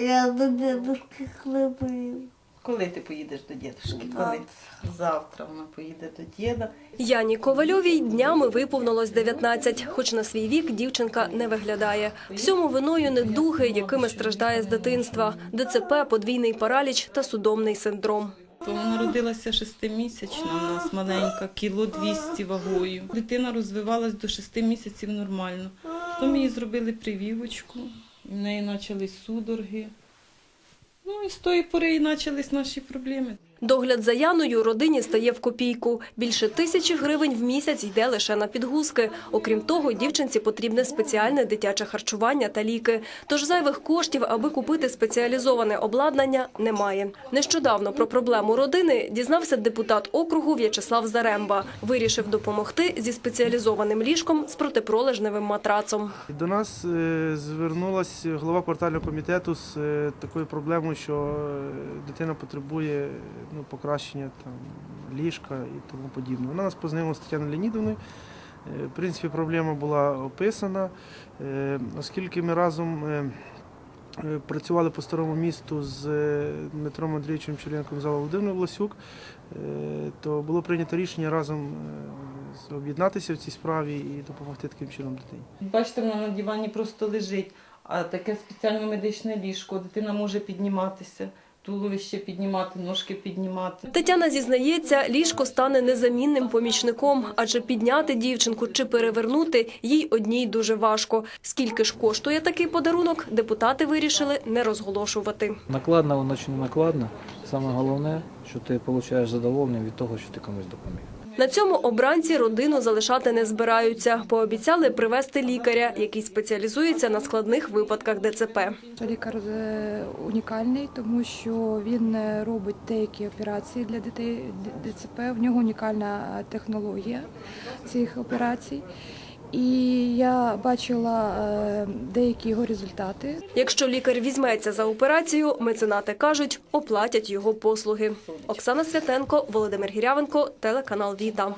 Я до дедушки коли. Коли ти поїдеш до дідушки? Коли? Завтра вона поїде до діда. Яні Ковальовій днями виповнилось 19, хоч на свій вік дівчинка не виглядає. Всьому виною недуги, якими страждає з дитинства, ДЦП, подвійний параліч та судомний синдром. То вона народилася шестимісячна, у нас маленька, кіло 200 вагою. Дитина розвивалась до шести місяців нормально. Потім їй зробили прививочку, і в неї почались судороги. Ну і з тої пори і почались наші проблеми. Догляд за Яною родині стає в копійку. Більше тисячі гривень в місяць йде лише на підгузки. Окрім того, дівчинці потрібне спеціальне дитяче харчування та ліки. Тож зайвих коштів, аби купити спеціалізоване обладнання, немає. Нещодавно про проблему родини дізнався депутат округу В'ячеслав Заремба. Вирішив допомогти зі спеціалізованим ліжком з протипролежневим матрацом. До нас е, звернулась голова квартального комітету з е, такою проблемою, що е, дитина потребує ну, покращення там, ліжка і тому подібне. Вона нас познайомила з Тетяною Леонідовною. Е, В принципі, проблема була описана, Е, оскільки ми разом е, працювали по старому місту з Дмитром Андрійовичем Черенком за Володимиром Власюк, то було прийнято рішення разом об'єднатися в цій справі і допомогти таким чином дитині. Бачите, вона на дивані просто лежить, а таке спеціальне медичне ліжко, дитина може підніматися, туловище піднімати, ножки піднімати. Тетяна зізнається, ліжко стане незамінним помічником, адже підняти дівчинку чи перевернути їй одній дуже важко. Скільки ж коштує такий подарунок, депутати вирішили не розголошувати. Накладно, воно чи не накладно. Саме головне, що ти отримуєш задоволення від того, що ти комусь допоміг. На цьому обранці родину залишати не збираються. Пообіцяли привезти лікаря, який спеціалізується на складних випадках ДЦП. Лікар е, унікальний, тому що він е, робить деякі операції для дітей ДЦП. В нього унікальна е, технологія цих операцій. І я бачила е, деякі його результати. Якщо лікар візьметься за операцію, меценати кажуть, оплатять його послуги. Оксана Святенко, Володимир Гірявенко, телеканал Віта.